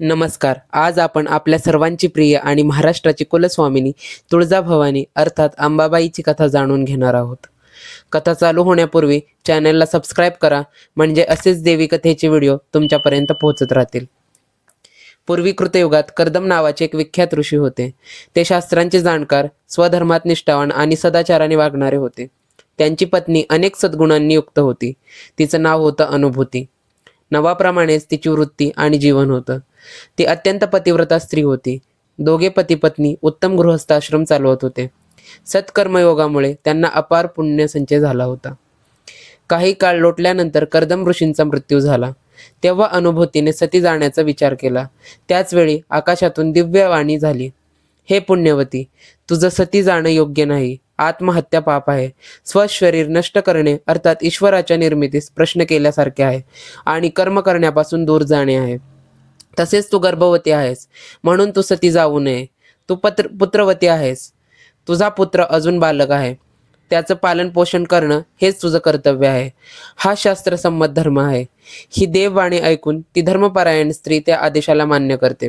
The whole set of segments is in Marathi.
नमस्कार. आज आपण आपल्या सर्वांची प्रिय आणि महाराष्ट्राची कुलस्वामिनी तुळजाभवानी अर्थात अंबाबाईची कथा जाणून घेणार आहोत. कथा चालू होण्यापूर्वी चॅनलला सबस्क्राईब करा म्हणजे असेच देवी कथेचे व्हिडिओ तुमच्यापर्यंत पोहोचत राहतील. पूर्वी कृतयुगात कर्दम नावाचे एक विख्यात ऋषी होते. ते शास्त्रांचे जाणकार स्वधर्मात निष्ठावान आणि सदाचाराने वागणारे होते. त्यांची पत्नी अनेक सद्गुणांनी युक्त होती. तिचं नाव होतं अनुभूती. नवाप्रमाणेच तिची वृत्ती आणि जीवन होतं. ती अत्यंत पतिव्रता स्त्री होती. दोघे पती पत्नी उत्तम गृहस्थाश्रम चालवत होते. सत्कर्मयोगामुळे त्यांना अपार पुण्य संचय झाला होता. काही काळ लोटल्यानंतर कर्दम ऋषींचा मृत्यू झाला. तेव्हा अनुभूतीने सती जाण्याचा विचार केला. त्याचवेळी आकाशातून आकाशातून दिव्यवाणी झाली. हे पुण्यवती तुझं सती जाणं योग्य नाही. आत्महत्या पाप आहे. स्वशरीर नष्ट करणे अर्थात ईश्वराच्या निर्मितीस प्रश्न केल्यासारखे आहे आणि कर्म करण्यापासून दूर जाणे आहे. तसेच तू गर्भवती आहेस. म्हणून तू सती जाऊ नये. तू पत्र पुत्रवती आहेस. तुझा पुत्र अजून बालक आहे. त्याचं पालन पोषण करणं हेच तुझं कर्तव्य आहे. हा शास्त्रसंमत धर्म आहे. ही देववाणी ऐकून ती धर्मपरायण स्त्री त्या आदेशाला मान्य करते.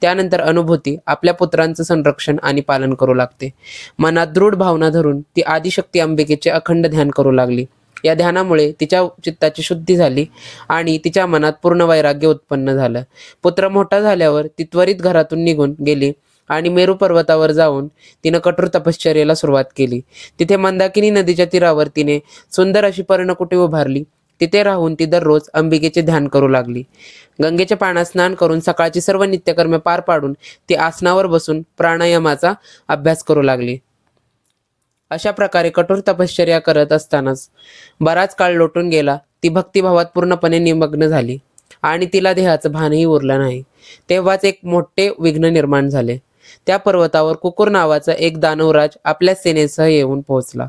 त्यानंतर अनुभूती आपल्या पुत्रांचं संरक्षण आणि पालन करू लागते. मनात दृढ भावना धरून ती आदिशक्ती अंबिकेचे अखंड ध्यान करू लागली. या ध्यानामुळे तिच्या चित्ताची शुद्धी झाली आणि तिच्या मनात पूर्ण वैराग्य उत्पन्न झालं. पुत्र मोठा झाल्यावर ती त्वरित घरातून निघून गेली आणि मेरू पर्वतावर जाऊन तिनं कठोर तपश्चर्याला सुरुवात केली. तिथे मंदाकिनी नदीच्या तीरावर तिने सुंदर अशी पर्णकुटी उभारली. तिथे राहून ती दररोज अंबिकेचे ध्यान करू लागली. गंगेच्या पाण्यात स्नान करून सकाळची सर्व नित्यकर्मे पार पाडून ती आसनावर बसून प्राणायामाचा अभ्यास करू लागली. अशा प्रकारे कठोर तपश्चर्या करत असतानाच बराच काळ लोटून गेला. ती भक्तिभावात पूर्णपणे निमग्न झाली आणि तिला देहाचं भानही उरलं नाही. तेव्हाच एक मोठे विघ्न निर्माण झाले. त्या पर्वतावर कुकुर नावाचा एक दानवराज आपल्या सेनेसह येऊन पोहोचला.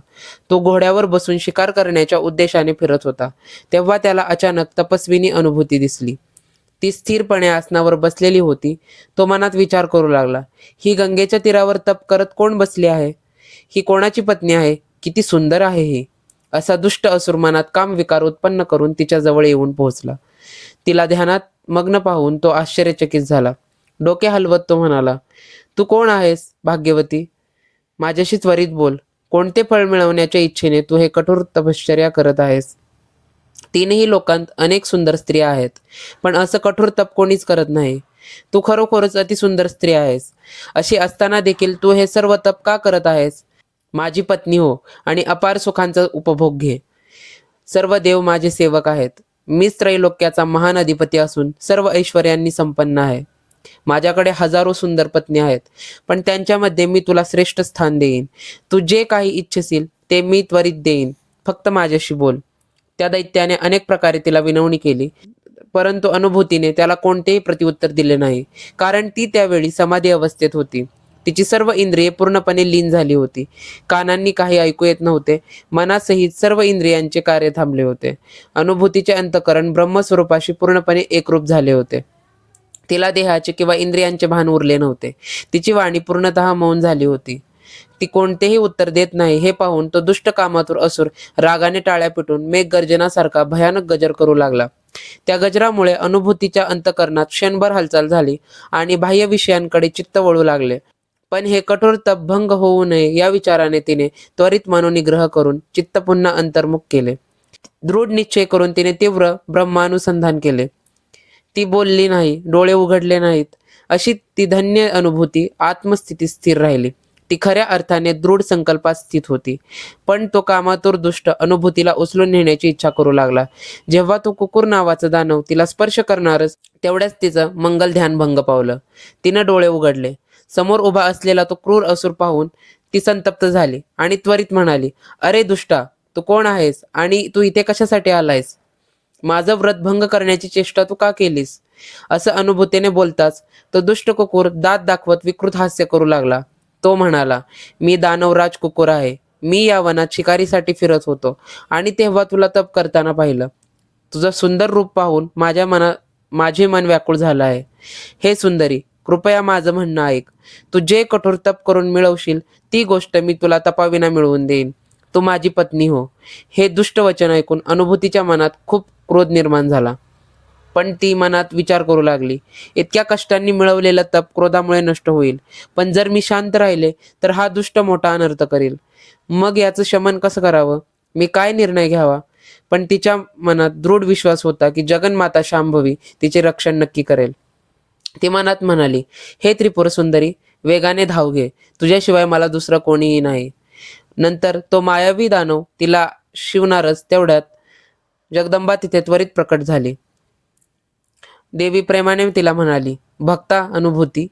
तो घोड्यावर बसून शिकार करण्याच्या उद्देशाने फिरत होता. तेव्हा त्याला अचानक तपस्विनी अनुभूती दिसली. ती स्थिरपणे आसनावर बसलेली होती. तो मनात विचार करू लागला ही गंगेच्या तीरावर तप करत कोण बसली आहे? ही कोणाची पत्नी आहे? किती सुंदर आहे ही. असा दुष्ट असुर मनात काम विकार उत्पन्न करून तिच्या जवळ येऊन पोहोचला. तिला ध्यानात मग्न पाहून तो आश्चर्यचकित झाला. डोके हलवत तो म्हणाला तू कोण आहेस भाग्यवती? माझ्याशी त्वरित बोल. कोणते फळ मिळवण्याच्या इच्छेने तू हे कठोर तपश्चर्या करत आहेस? तीनही लोकांत अनेक सुंदर स्त्रिया आहेत पण असं कठोर तप कोणीच करत नाही. तू खरोखरच अतिसुंदर स्त्री आहेस. अशी असताना देखील तू हे सर्व तप का करत आहेस? माझी पत्नी हो आणि अपार सुखांचा उपभोग घे. सर्व देव माझे सेवक आहेत. मीच त्रैलोक्याचा महान अधिपती असून सर्व ऐश्वर्यांनी संपन्न आहे. माझ्याकडे हजारो सुंदर पत्नी आहेत पण त्यांच्यामध्ये मी तुला श्रेष्ठ स्थान देईन. तू जे काही इच्छसील ते मी त्वरित देईन. फक्त माझ्याशी बोल. त्या दैत्याने अनेक प्रकारे तिला विनवणी केली. परंतु अनुभूतीने त्याला कोणतेही प्रतिउत्तर दिले नाही कारण ती त्यावेळी समाधी अवस्थेत होती. तिची सर्व इंद्रिये पूर्णपणे लीन झाली होती. कानांनी काही ऐकू येत नव्हते. मनासहित सर्व इंद्रियांचे कार्य थांबले होते. अनुभूतीचे अंतकरण ब्रह्मस्वरूपाशी पूर्णपणे एकरूप झाले होते. तिला देहाचे किंवा इंद्रियांचे भान उरले नव्हते. तिची वाणी पूर्णतः मौन झाली होती. ती कोणतेही उत्तर देत नाही. हे पाहून तो दुष्ट कामातूर असुर रागाने टाळ्या पिटून मेघ गर्जनासारखा भयानक गजर करू लागला. त्या गजरामुळे अनुभूतीच्या अंतकरणात क्षणभर हालचाल झाली आणि बाह्य विषयांकडे चित्त वळू लागले. पण हे कठोर तप भंग होऊ नये या विचाराने तिने त्वरित मनोनिग्रह करून चित्त पुन्हा अंतर्मुख केले. दृढ निश्चय करून तिने तीव्र ब्रह्मानुसंधान केले. ती बोलली नाही डोळे उघडले नाहीत. अशी ती धन्य अनुभूती आत्मस्थिती स्थिर राहिली. ती खऱ्या अर्थाने दृढ संकल्पात स्थित होती. पण तो कामातूर दुष्ट अनुभूतीला उचलून नेण्याची इच्छा करू लागला. जेव्हा तो कुकुर नावाचा दानव तिला स्पर्श करणारच तेवढ्याच तिचं मंगल ध्यान भंग पावलं. तिनं डोळे उघडले. समोर उभा असलेला तो क्रूर असुर पाहून ती संतप्त झाली आणि त्वरित म्हणाली अरे दुष्टा तू कोण आहेस आणि तू इथे कशासाठी आलायस? माझं व्रत भंग करण्याची चेष्टा तू का केलीस? असं अनुभूतीने बोलताच तो दुष्ट कुकुर दात दाखवत विकृत हास्य करू लागला. तो म्हणाला मी दानवराज कुकुर आहे. मी या वनात शिकारीसाठी फिरत होतो आणि तेव्हा तुला तप करताना पाहिलं. तुझं सुंदर रूप पाहून माझ्या मना माझे मन व्याकुळ झालं आहे. हे सुंदरी कृपया माझं म्हणणं ऐक. तू जे कठोर तप करून मिळवशील ती गोष्ट मी तुला तपाविना मिळवून देईन. तू माझी पत्नी हो. हे दुष्ट वचन ऐकून अनुभूतीच्या मनात खूप क्रोध निर्माण झाला. पण ती मनात विचार करू लागली. इतक्या कष्टांनी मिळवलेलं तप क्रोधामुळे नष्ट होईल. पण जर मी शांत राहिले तर हा दुष्ट मोठा अनर्थ करेल. मग याचं शमन कसं करावं? मी काय निर्णय घ्यावा? पण तिच्या मनात दृढ विश्वास होता की जगन्माता शांभवी तिचे रक्षण नक्की करेल. ती मनात म्हणाली हे त्रिपुर सुंदरी वेगाने धाव घे. तुझ्याशिवाय मला दुसरं कोणीही नाही. नंतर तो मायावी दानव तिला शिवणारच तेवढ्यात जगदंबा तिथे त्वरित प्रकट झाली. देवी प्रेमाने तिला म्हणाली भक्ता अनुभूती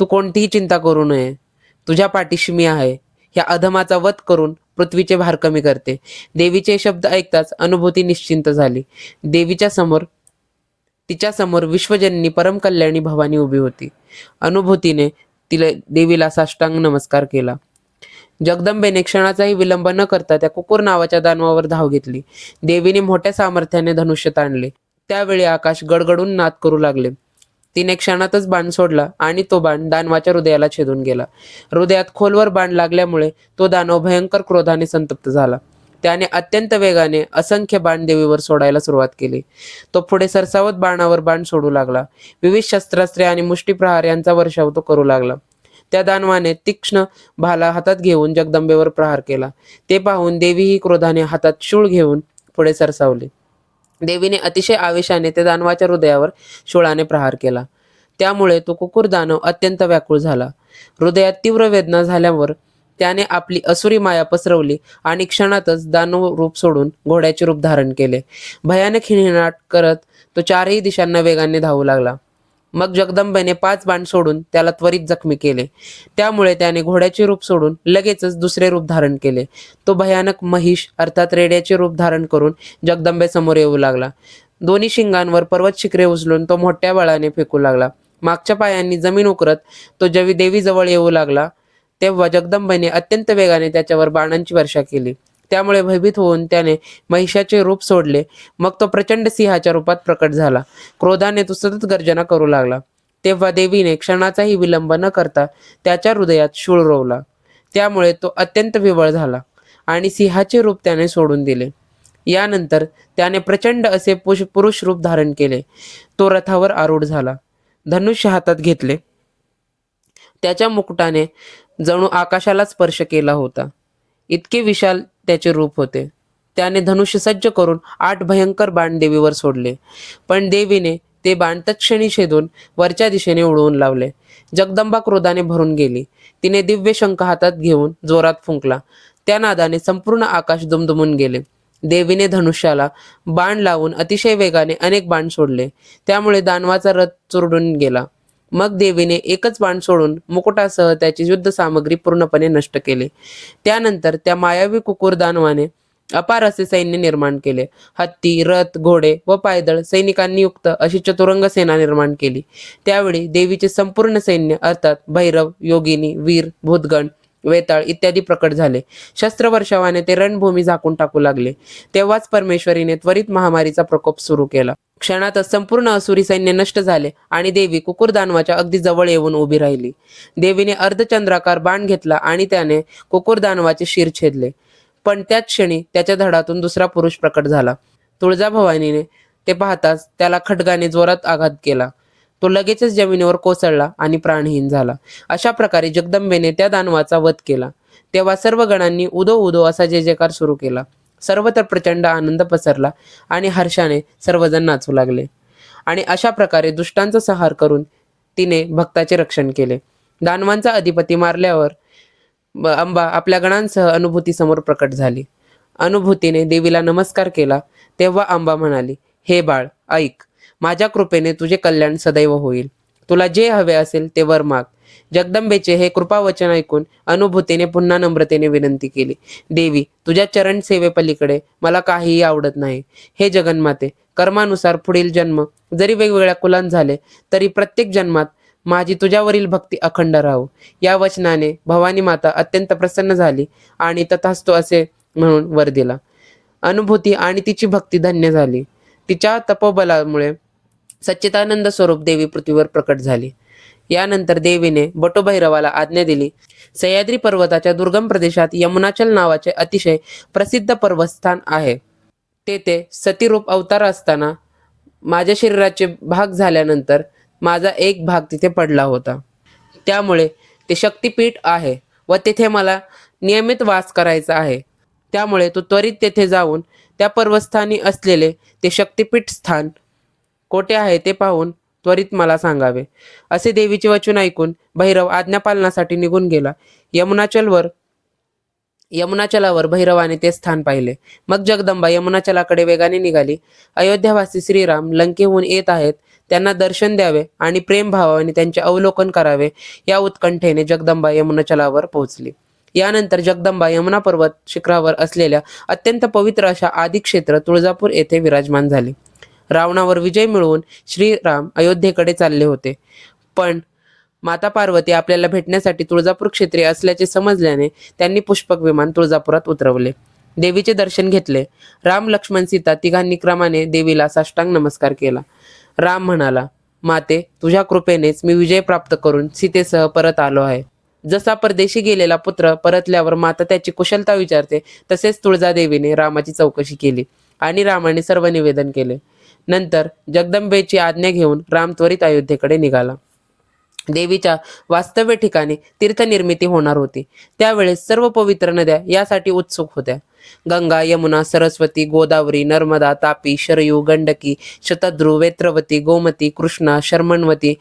तू कोणतीही चिंता करू नये. तुझ्या पाठीशी मी आहे. या अधमाचा वध करून पृथ्वीचे भार कमी करते. देवीचे शब्द ऐकताच अनुभूती निश्चिंत झाली. देवीच्या समोर तिच्या समोर विश्वजननी परम कल्याणी भवानी उभी होती. अनुभूतीने तिला देवीला साष्टांग नमस्कार केला. जगदंबेने क्षणाचाही विलंब न करता त्या कुकुर नावाच्या दानवावर धाव घेतली. देवीने मोठ्या सामर्थ्याने धनुष्य ताणले. त्यावेळी आकाश गडगडून नाद करू लागले. तिने क्षणातच बाण सोडला आणि तो बाण दानवाच्या हृदयाला छेदून गेला. हृदयात खोलवर बाण लागल्यामुळे तो दानव भयंकर क्रोधाने संतप्त झाला. त्याने अत्यंत वेगाने असंख्य बाण देवीवर सोडायला सुरुवात केली. तो पुढे सरसावत बाणावर बाण सोडू लागला. विविध शस्त्रास्त्रे आणि मुष्टीप्रहार यांचा वर्षाव तो करू लागला. त्या दानवाने तीक्ष्ण भाला हातात घेऊन जगदंबेवर प्रहार केला. ते पाहून देवीही क्रोधाने हातात शूळ घेऊन पुढे सरसावली. देवीने अतिशय आवेशाने त्या दानवाच्या हृदयावर शूळाने प्रहार केला. त्यामुळे तो कुकुर दानव अत्यंत व्याकुळ झाला. हृदयात तीव्र वेदना झाल्यावर त्याने आपली असुरी माया पसरवली आणि क्षणातच दानव रूप सोडून घोड्याचे रूप धारण केले. भयानक हिणहिणाट करत तो चारही दिशांना वेगाने धावू लागला. मग जगदंबेने पाच बाण सोडून त्याला त्वरित जखमी केले. त्यामुळे त्याने घोड्याचे रूप सोडून लगेचच दुसरे रूप धारण केले. तो भयानक महिष अर्थात रेड्याचे रूप धारण करून जगदंबेसमोर येऊ लागला. दोन्ही शिंगांवर पर्वत शिखरे उचलून तो मोठ्या बळाने फेकू लागला. मागच्या पायांनी जमीन उकरत तो जवी देवीजवळ येऊ लागला. तेव्हा जगदंबेने अत्यंत वेगाने त्याच्यावर बाणांची वर्षा केली. त्यामुळे भयभीत होऊन त्याने महिषाचे रूप सोडले. मग तो प्रचंड सिंहाच्या रूपात प्रकट झाला. क्रोधाने तो सतत गर्जना करू लागला. तेव्हा देवीने क्षणाचाही विलंब न करता त्याच्या हृदयात शूळ रोवला. त्यामुळे तो अत्यंत विवळ झाला आणि सिंहाचे रूप त्याने सोडून दिले. यानंतर त्याने प्रचंड असे पुष पुरुष रूप धारण केले. तो रथावर आरूढ झाला. धनुष्य हातात घेतले. त्याच्या मुकुटाने जणू आकाशाला स्पर्श केला होता. इतके विशाल त्याचे रूप होते. त्याने धनुष्य सज्ज करून आठ भयंकर बाण देवीवर सोडले. पण देवीने ते बाण तत्क्षणी छेदून वरच्या दिशेने उडवून लावले. जगदंबा क्रोधाने भरून गेली. तिने दिव्य शंख हातात घेऊन जोरात फुंकला. त्या नादाने संपूर्ण आकाश दुमदुमून गेले. देवीने धनुष्याला बाण लावून अतिशय वेगाने अनेक बाण सोडले. त्यामुळे दानवाचा रथ चुरडून गेला. मग देवीने एकच बाण सोडून मुकुटासह त्याची युद्ध सामग्री पूर्णपणे नष्ट केले. त्यानंतर त्या मायावी कुकुर दानवाने अपार असे सैन्य निर्माण केले. हत्ती रथ घोडे व पायदळ सैनिकांनी युक्त अशी चतुरंग सेना निर्माण केली. त्यावेळी देवीचे संपूर्ण सैन्य अर्थात भैरव योगिनी वीर भूतगण वेताळ इत्यादी प्रकट झाले. शस्त्रवर्षावाने ते रणभूमी झाकून टाकू लागले. तेव्हाच परमेश्वरीने त्वरित महामारीचा प्रकोप सुरू केला. क्षणातच संपूर्ण असुरी सैन्य नष्ट झाले आणि देवी कुकुरदानवाच्या अगदी जवळ येऊन उभी राहिली. देवीने अर्धचंद्राकार बाण घेतला आणि त्याने कुकुरदानवाचे शिर छेदले. पण त्याच क्षणी त्याच्या धडातून दुसरा पुरुष प्रकट झाला. तुळजाभवानीने ते पाहताच त्याला खडगाने जोरात आघात केला. तो लगेचच जमिनीवर कोसळला आणि प्राणहीन झाला. अशा प्रकारे जगदंबेने त्या दानवाचा वध केला. तेव्हा सर्व गणांनी उदो उदो असा जय जयकार सुरू केला. सर्वत्र प्रचंड आनंद पसरला आणि हर्षाने सर्वजण नाचू लागले. आणि अशा प्रकारे दुष्टांचा संहार करून तिने भक्ताचे रक्षण केले. दानवांचा अधिपती मारल्यावर ब- अंबा आपल्या गणांसह अनुभूती समोर प्रकट झाली. अनुभूतीने देवीला नमस्कार केला. तेव्हा अंबा म्हणाली हे बाळ ऐक माझ्या कृपेने तुझे कल्याण सदैव होईल. तुला जे हवे असेल ते वर माग. जगदंबेचे हे कृपावचन ऐकून अनुभूतीने पुन्हा नम्रतेने विनंती केली. देवी तुझ्या चरण सेवेपलीकडे मला काहीही आवडत नाही. हे जगन्माते कर्मानुसार पुढील जन्म जरी वेगवेगळ्या कुलांत झाले तरी प्रत्येक जन्मात माझी तुझ्यावरील भक्ती अखंड राहू. या वचनाने भवानी माता अत्यंत प्रसन्न झाली आणि तथास्तु असे म्हणून वर दिला. अनुभूती आणि तिची भक्ती धन्य झाली. तिच्या तपोबलामुळे सच्चिदानंद स्वरूप देवी पृथ्वीवर प्रकट झाली. यानंतर देवीने बटोभैरवाला आज्ञा दिली. सह्याद्री पर्वताच्या दुर्गम प्रदेशात यमुनाचल नावाचे अतिशय प्रसिद्ध पर्वस्थान आहे. तेथे सतीरूप अवतार असताना माझ्या शरीराचे भाग झाल्यानंतर माझा एक भाग तिथे पडला होता. त्यामुळे ते शक्तिपीठ आहे व तेथे मला नियमित वास करायचा आहे. त्यामुळे तू त्वरित तेथे जाऊन त्या पर्वस्थानी असलेले ते शक्तिपीठ स्थान कोठे आहे ते पाहून त्वरित मला सांगावे. असे देवीचे वचन ऐकून भैरव आज्ञापालनासाठी निघून गेला. यमुनाचलवर यमुनाचलावर भैरवाने ते स्थान पाहिले. मग जगदंबा यमुनाचलाकडे वेगाने निघाली. अयोध्यावासी श्रीराम लंकेहून येत आहेत. त्यांना दर्शन द्यावे आणि प्रेमभावाने त्यांचे अवलोकन करावे. या उत्कंठेने जगदंबा यमुनाचलावर पोहोचली. यानंतर जगदंबा यमुना पर्वत शिखरावर असलेल्या अत्यंत पवित्र अशा आदिक्षेत्र तुळजापूर येथे विराजमान झाले. रावणावर विजय मिळवून श्रीराम अयोध्येकडे चालले होते. पण माता पार्वती आपल्याला भेटण्यासाठी तुळजापूर क्षेत्रीय असल्याचे समजल्याने त्यांनी पुष्पक विमान तुळजापुरात उतरवले. देवीचे दर्शन घेतले. राम लक्ष्मण सीता तिघांनी क्रमाने देवीला साष्टांग नमस्कार केला. राम म्हणाला माते तुझ्या कृपेनेच मी विजय प्राप्त करून सीतेसह परत आलो आहे. जसा परदेशी गेलेला पुत्र परतल्यावर माता त्याची कुशलता विचारते तसेच तुळजादेवीने रामाची चौकशी केली आणि रामाने सर्व निवेदन केले. नंतर जगदंबेची आज्ञा घेऊन राम त्वरित अयोध्येकडे निघाला. देवीच्या वास्तव्य ठिकाणी तीर्थनिर्मिती होणार होती. त्यावेळेस सर्व पवित्र नद्या यासाठी उत्सुक होत्या. गंगा यमुना सरस्वती गोदावरी नर्मदा तापी शरयू गंडकी शतद्रू वेत्रवती गोमती कृष्णा शर्मणवती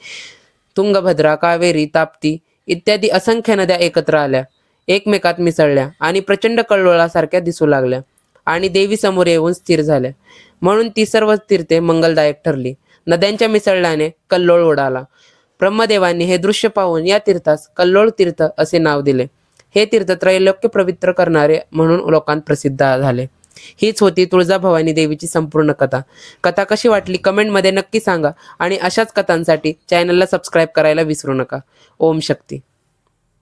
तुंगभद्रा कावेरी ताप्ती इत्यादी असंख्य नद्या एकत्र आल्या. एकमेकात मिसळल्या आणि प्रचंड कल्लोळासारख्या दिसू लागल्या. आणि देवीसमोर येऊन स्थिर झाल्या म्हणून ती सर्व तीर्थे मंगलदायक ठरली. नद्यांच्या मिसळल्याने कल्लोळ उडाला ब्रह्मदेवांनी हे दृश्य पाहून या तीर्थास कल्लोळ तीर्थ असे नाव दिले. हे तीर्थ त्रैलोक्य पवित्र करणारे म्हणून लोकांत प्रसिद्ध झाले. हीच होती तुळजाभवानी देवीची संपूर्ण कथा. कथा कशी वाटली कमेंटमध्ये नक्की सांगा आणि अशाच कथांसाठी चॅनलला सबस्क्राईब करायला विसरू नका. ओम शक्ती.